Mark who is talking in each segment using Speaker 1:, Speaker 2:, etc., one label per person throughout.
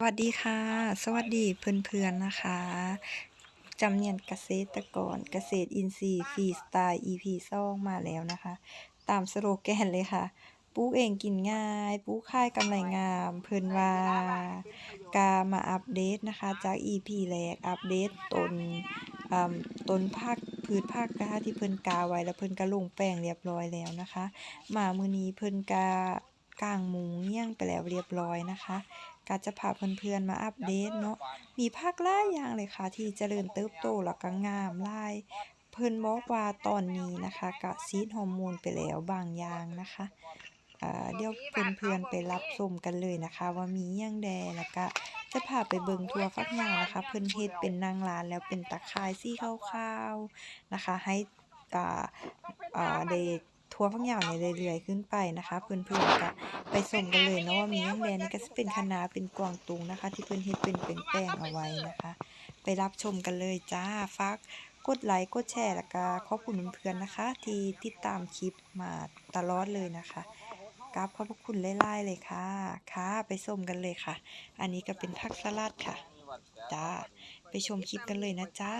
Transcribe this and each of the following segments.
Speaker 1: สวัสดีค่ะ สวัสดีเพื่อนๆนะคะจำเนียนเกษตรกรเกษตรอินทรีย์ฟรีสไตล์ EP ซองมาแล้วนะคะ ตามสโลแกนเลยค่ะปลูกเองกินง่ายปลูกค่ายกำไรงาม เพิ่นว่ากามาอัปเดตนะคะ จาก EP แรกอัปเดตต้นอ่าต้นผักพืชผักนะคะที่เพิ่นกาไว้แล้วเพิ่นก็ลงแป้งเรียบร้อยแล้วนะคะ มามือนี้เพิ่นกา กางหมูเงี้ยงไปแล้วเรียบร้อยนะคะก็จะพาเพื่อนๆมาอัปเดตเนาะมีผักหลายอย่างเลยค่ะ ที่เจริญเติบโตแล้วก็งามหลายเพิ่นบอกว่าตอนนี้นะคะก็ซีดฮอร์โมนไปแล้วบางอย่างนะคะเดี๋ยวเพื่อนๆไปรับชมกันเลยนะคะ ว่ามีหยังแดแล้วก็จะพาไปเบิ่งทั่วฟักยาวนะคะ เพิ่นเฮ็ดเป็นนางร้านแล้วเป็นตะข่ายสีขาวๆนะคะ ให้อ่าอ่าได้ ทั่วฟักยาวเนี่ยเรื่อยๆขึ้นไปนะคะเพื่อนๆก็ไปชมกันเลยเนาะว่ามีหยังแดนี่ก็สิเป็นคะน้าเป็นกวางตุงนะคะ ที่เพิ่อนเฮ็ดเป็นเป็นแป้งเอาไว้นะคะ ไปรับชมกันเลยจ้าฝากกดไลค์กดแชร์แล้วก็ขอบคุณเพื่อนๆนะคะ ที่ติดตามคลิปมาตลอดเลยนะคะกราบขอบพระคุณหลายๆเลยค่ะ ค่ะ ไปชมกันเลยค่ะ อันนี้ก็เป็นผักสลัดค่ะ จ้า ไปชมคลิปกันเลยนะจ้า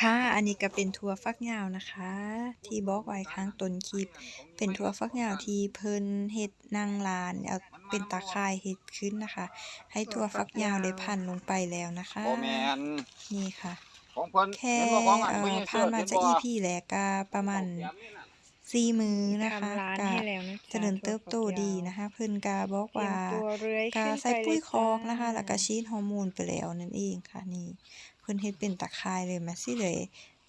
Speaker 1: ค่ะ อันนี้ก็เป็นถั่วฟักยาวนะคะ ที่บอกไว้ข้างต้นคลิป เป็นถั่วฟักยาวที่เพิ่นเฮ็ดนั่งร้านเอาเป็นตาข่ายเฮ็ดขึ้นนะคะ ให้ถั่วฟักยาวได้พันลงไปแล้วนะคะ
Speaker 2: โอแมน
Speaker 1: นี่ค่ะ
Speaker 2: ของเพิ่น
Speaker 1: แค่
Speaker 2: เห็นบ่ของอัน
Speaker 1: เอ่
Speaker 2: เพิ่น
Speaker 1: อ
Speaker 2: ยัง
Speaker 1: ผ่านมา
Speaker 2: เห็
Speaker 1: จาก
Speaker 2: บ่
Speaker 1: EP แรกก็ประมาณ สี่มื้อนะคะ
Speaker 3: ทำร้าน
Speaker 1: ก็
Speaker 3: ให้แล้วนะจ๊ะ
Speaker 1: เจริญเติบโตดีนะคะเพิ่นก็บอก
Speaker 3: เตรีย
Speaker 1: ว่า
Speaker 3: มตัวเลื้อย
Speaker 1: ก็
Speaker 3: ขึ้น
Speaker 1: ใส่
Speaker 3: ไป
Speaker 1: ปุ๋ย
Speaker 3: เลย
Speaker 1: คอกนะคะ
Speaker 3: จ้า
Speaker 1: แล้วก็ฉีดฮอร์โมนไปแล้วนั่นเองค่ะนี่เพิ่นเฮ็ดเป็นตะข่ายเลยมาสิเลย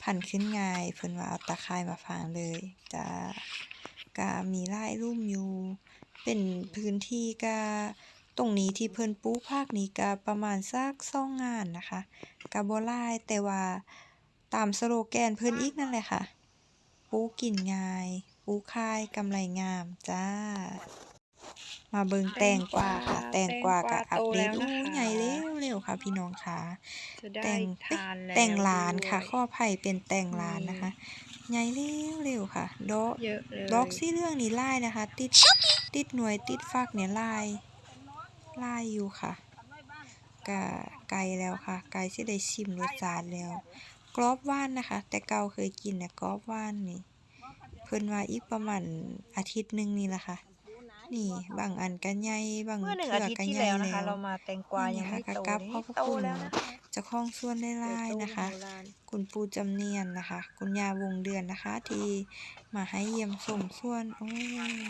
Speaker 1: พันขึ้นง่ายเพิ่นว่าเอาตะข่ายมาฟางเลยจ้าก็มีหลายรุ่มอยู่ เป็นพื้นที่ก็ตรงนี้ที่เพิ่นปลูกภาคนี้ก็ประมาณสักสองงานนะคะก็บ่หลายแต่ว่าตามสโลแกนเพิ่นอีกนั่นแหละค่ะ ปลูกกินง่ายปลูกขายกำไรงามจ้า มาเบิ่งแตงกวาค่ะ แตงกวาก็อัปเดต
Speaker 3: แตงกวาโตแล้ว
Speaker 1: อู้
Speaker 3: นะคะ
Speaker 1: ใหญ่เร็วๆค่ะ พี่น้องค่ะ
Speaker 3: จะได้
Speaker 1: แต่ง
Speaker 3: ทานแล้ว
Speaker 1: แต่งลานค่ะ
Speaker 3: ด้วย
Speaker 1: ข้อไผ่เป็นแต่งลาน
Speaker 3: นี่
Speaker 1: นะคะใหญ่เร็วๆค่ะดอก
Speaker 3: เยอะเลย
Speaker 1: ดอกสีเหลืองนี่ลายนะคะ ติดติดหน่วยติดฟักเนี่ยลายลายอยู่ค่ะกะไกลแล้วค่ะ ไกลสิได้ชิมรสชาติแล้ว กรอบหว่านนะคะ แต่เก่าเคยกินเนี่ยกรอบหว่านนี่ เพิ่นว่าอีกประมาณอาทิตย์หนึงนี่แหละค่ะ นี่บางอันก็ใหญ่บาง
Speaker 3: เมื่อหนึ่ง
Speaker 1: เทื่
Speaker 3: อา
Speaker 1: อ
Speaker 3: ทิตย์
Speaker 1: ก็
Speaker 3: ที่
Speaker 1: ใหญ่
Speaker 3: แล้วนะคะ
Speaker 1: แล้
Speaker 3: เรา
Speaker 1: ว
Speaker 3: มาแตงกวายังไม่
Speaker 1: นี่ค่ะ
Speaker 3: โต
Speaker 1: กราบ
Speaker 3: นี่
Speaker 1: ขอบพระ
Speaker 3: โต
Speaker 1: คุณ
Speaker 3: แล้วนะคะ
Speaker 1: เจ้าของสวนได้ลายนะคะ
Speaker 3: โบราณ
Speaker 1: คุณปูจำเนียนนะคะ คุณยาวงเดือนนะคะ ที่มาให้เยี่ยมชมส่วนโอ้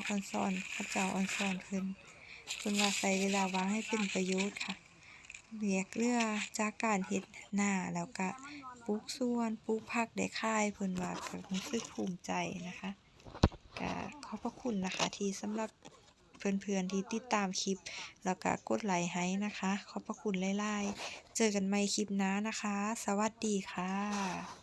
Speaker 1: ออนซอนพระเจ้าออนซอนเพิ่นเพิ่นว่าใส่เวลาว่างให้เป็นประโยชน์ค่ะเรียกเรือจากการเฮ็ดหน้าแล้วก็ ปลูกสวนปลูกผักได้ค่ายเพิ่นว่าก็รู้สึกภูมิใจนะคะก็ขอบพระคุณนะคะที่สำหรับเพื่อนๆที่ติดตามคลิป แล้วก็กดไลค์ให้นะคะ ขอบพระคุณไล่ๆเจอกันใหม่คลิปหน้านะคะ สวัสดีค่ะ